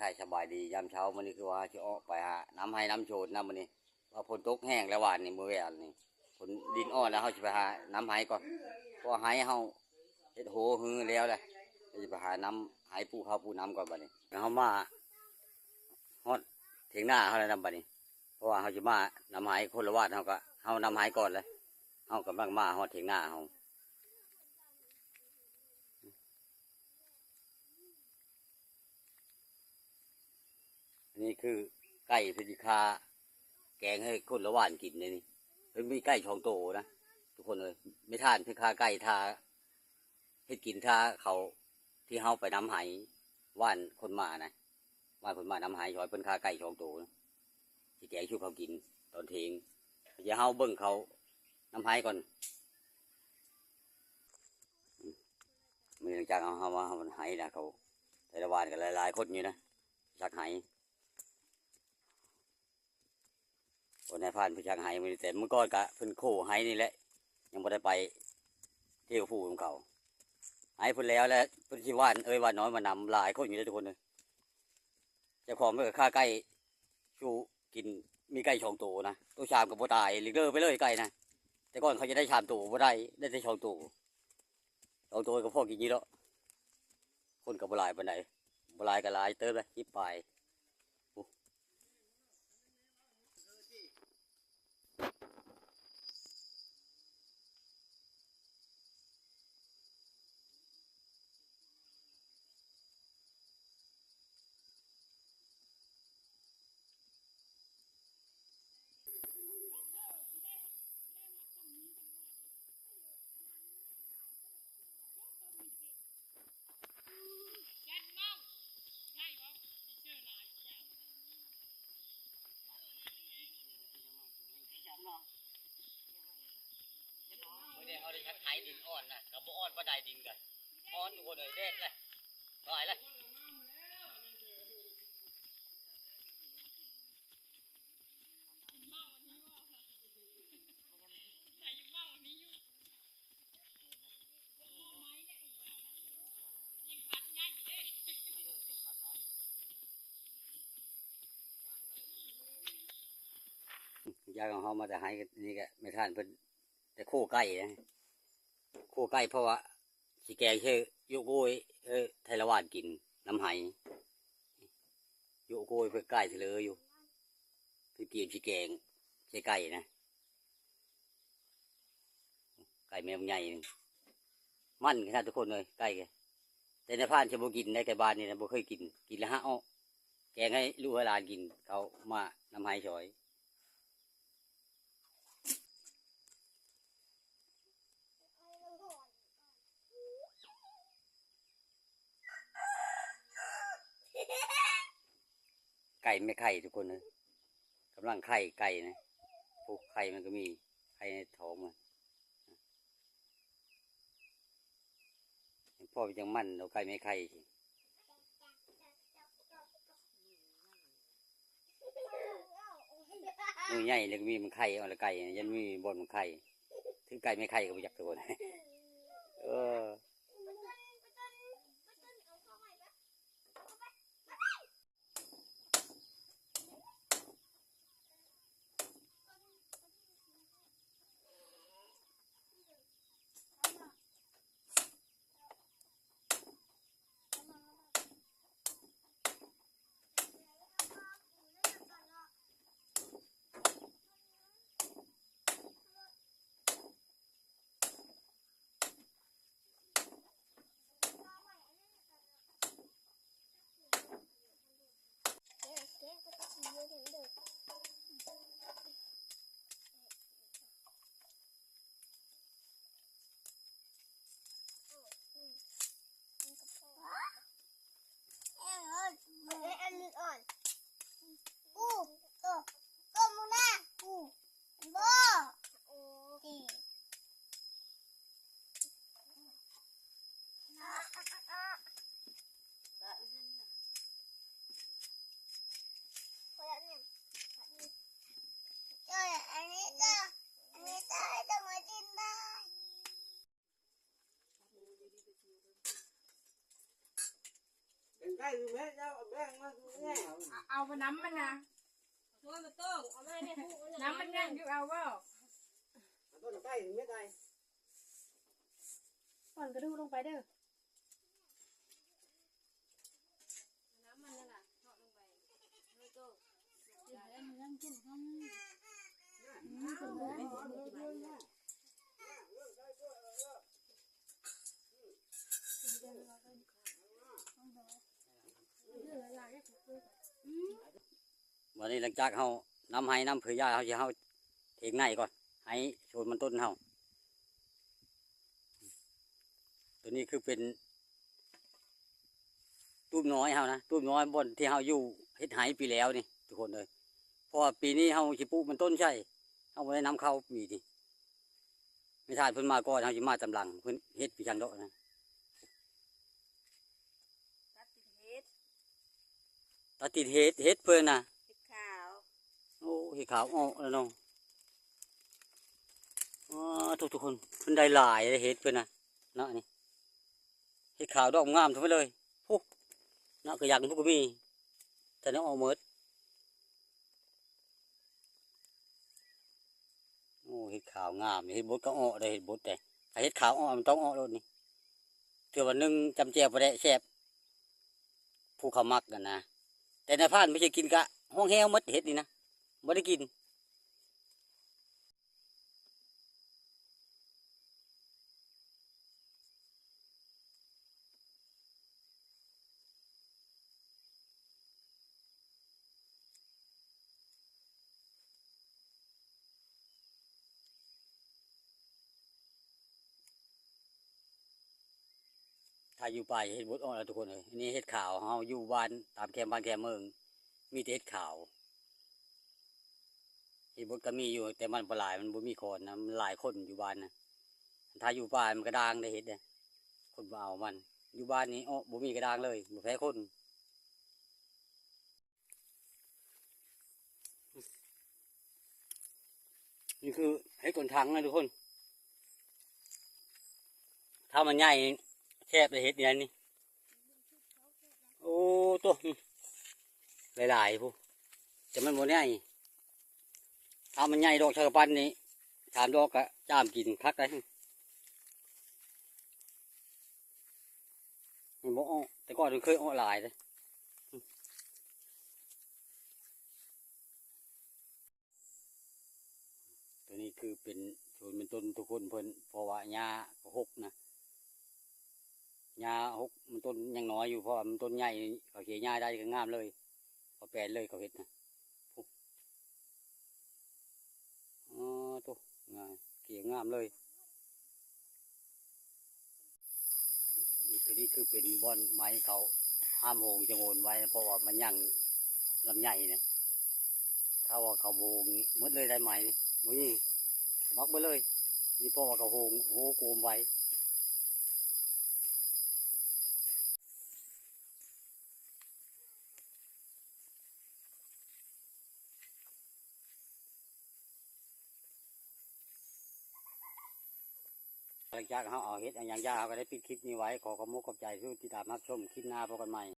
ทายสบายดียามเช้ามันนี่คือว่าจะออไปหาน้ำให้น้ำโชดน้ำมันนี่ว่าฝนตกแห้งแล้วหวานนี่มือแอนนี่ฝนดินอ่อนแล้วเขาจะไปหาน้ำให้ก่อนพราะให้เขาเฮ็ดโหฮือแล้วเลยจะไปหาน้ำให้ปูเขาปูน้ำก่อนบัดนี้แล้วเขามาฮอดเถียงหน้าเขาเลยนำบัดนี้ เพราะว่าเขาจะมาน้ำให้คนละวาดเขาก็เขาน้ำให้ก่อนเลยเขากำลังมาฮอดเถียงหน้าเขา นนี้คือไก่พจิคาแกงให้คนละหวานกินเลยนี่เฮ้ยมีไก่ชองโตนะทุกคนเลยไม่ทานพจิคาไก่ทาให้กินทาเขาที่เฮาไปน้ำไหว่านคนมานะว่านคนมาน้ำไหชอยเป็นคาไก่ชองโตนะที่แกงช่วยเขากินตอนเทงอย่าเฮาเบิ่งเขาน้ำไหก่อนอืมมือหลังจากเอาเฮามาเฮามันไหนะเขาแต่ละวานกันหลายๆคนอยู่นะสักไห คนในพานผู้ช่างไห้มีแต่เมื่อก่อนกะเพิ่นโคไห้นี่แหละ ยังไม่ได้ไปเที่ยวผู้ของเขาไห้เพิ่นแล้วแล้วเพิ่นชิว่านเอ้ยว่านน้อยมานำหลายคนอยู่เลยทุกคนเลยเจ้าของเมื่อค่าไก่ชูกินมีไก่ชองตัวนะตัวชามกับบ่ตายหรือเลิกไปเลยไก่นะแต่ก่อนเขาจะได้ชามตัวบ่ได้ได้แต่ชองตัวชองตัวก็พอกินอยี่แล้วคนกับบ่หลายปานใดบ่หลายก็หลายเติมเลยยิบไป ไม่ได้เขาไดินอ่อนนะกับบ่อ่อนปะไดดินกันอ่อนอยู่คนเลยเด็ดเลยตายเลยยายของเขามาแต่ห้กันนี่ก็ไม่ท่านเพิ่นแต่โคใกล้นะ โคใกล้เพราะว่าสีแกงชื่อโยโกยเออไทยละวานกินน้ำไหโยโกยเพื่อใกล้เถลออยู่เพื่อกินสีแกงใช่ไก่นะไก่แมวใหญ่หนึ่งมันขนาดทุกคนเลยไก่แกแต่ในพานจะบ่กินในไก่บ้านนี่นะบ่เคยกินกินแล้วฮะอ้อแกงให้ลูกให้หลานกินเขามาน้ำไหฉอย ไก่ไม่ไข่ทุกคนเลยกำลังไข่ไก่นะพวกไข่มันก็มีไข่ในท้องมันพ่อเป็นจังมั่นเราไก่ไม่ไข่สิมือใหญ่เลยก็มีมันไข่เอาละไก่ยันมีบนมันไข่ถึงไก่ไม่ไข่ก็ไม่อยากทุกคนเออ อันนี้ก็อันนี้ก็ให้ต้องมากินได้ เป็นไก่ดูแม่เจ้าเอาแบ่งมาดูเอาไปน้ำมันนะโอ้ยมาต้องเอามาเนี่ยผู้น้ำมันยังอยู่เอาว่าต้นใกล้ถึงไม่ได้ก่อนกระดูลงไปเด้อน้ำมันนั่นแหละทอดลงไปไม่ต้องวั นนี้หลังจากเฮานำให้นำเผือยาเฮาสิเฮาเทงในก่อนให้โชนมันต้นเฮาตัวนี้คือเป็นตูบน้อยเฮานะตูบน้อยบนที่เฮาอยู่เฮ็ดไหปีแล้วนี่ทุกคนเลยเพราะว่าปีนี้เฮาสิปลูกมันต้นใช่เฮาบ่ได้นำเข้าปีนี้ไม่ทานเพิ่นมาก่อนเฮาสิมาตำลังเพิ่นเฮ็ดปีจังโดะนะตัดติดเฮ็ดตัดติดเฮ็ดเฮ็ดเพิ่นน่ะเฮ็ดขาวโอ้ เห็ดขาวออกแล้วน้องอ๋อทุกทุกคนเพิ่นได้หลายเห็ดเพิ่นนะเนาะนี่เห็ดขาวดอกงามทั้งนั้นเลยพุกเนาะก็อยากพวกก็มีแต่เนาะออกหมดโอ้เห็ดขาวงามเห็ดบดก็ออกเลยเห็ดบดแต่เห็ดขาวออกมันต้องออกรถนี่เถื่อวันหนึงจำเจียวไปได้แซ่บผู้เขามักกันนะแต่ในพานไม่ใช่กินกะห้องแห้วหมดเห็ดนี่นะ ไม่ได้กินถ้าอยู่ป่าเห็ดบดอ่อนแล้วทุกคนเลยอันนี้เห็ดขาวเฮาอยู่บ้านตามแคมบ้านแคมเมือง มีแต่เห็ดขาว เห็ดบดก็มีอยู่ แต่มันปลายมันบ่มีคนนะมันหลายคนอยู่บ้านนะถ้าอยู่ป่านมันกระด้างได้เห็ดเนี่ยคนบ่เอามัน อยู่บ้านนี้อ้อบ่มีกระด้างเลยบ่แพ้คนนี่คือให้คนทางนะทุกคน ถ้ามันใหญ่แคบเลยเห็ดเนี่ยนี่ โอ้ตัวหลายๆพวกจะมันบ่ใหญ่ ถ้ามันใหญ่ดอกชะกะปันนี้ถามดอกก็จ้ามกินคักได้มันบ่ออแต่ก่อนมันเคยออหลายเลยตัวนี้คือเป็นส่วนเป็นต้นทุกคนเพิ่นเพราะว่าหญ้าหกนะหญ้าหกมันต้นยังน้อยอยู่เพราะมันต้นใหญ่เขาเขียหญ้าได้ก็งามเลยเขาแปลนเลยเขาเห็ดนะ อ๋อตัวงามเกี่ยงามเลยอืมตัวนี้คือเป็นบอนไม้เขาห้ามโหงจะโงนไว้เพราะว่ามันยังลำใหญ่เนี่ยถ้าว่าเขาโหงนี่หมดเลยได้ไหมนี่มุ้ยมักไปเลย นี่เพราะว่าเขาโหงโหโกมไว้ หลังจากเขาเอาเฮ็ดอันยังยากเขาก็ได้ปิดคลิปนี้ไว้ขอขอบคุกขอบใจที่ติดตามรับชมคลิปหน้าพบกันใหม่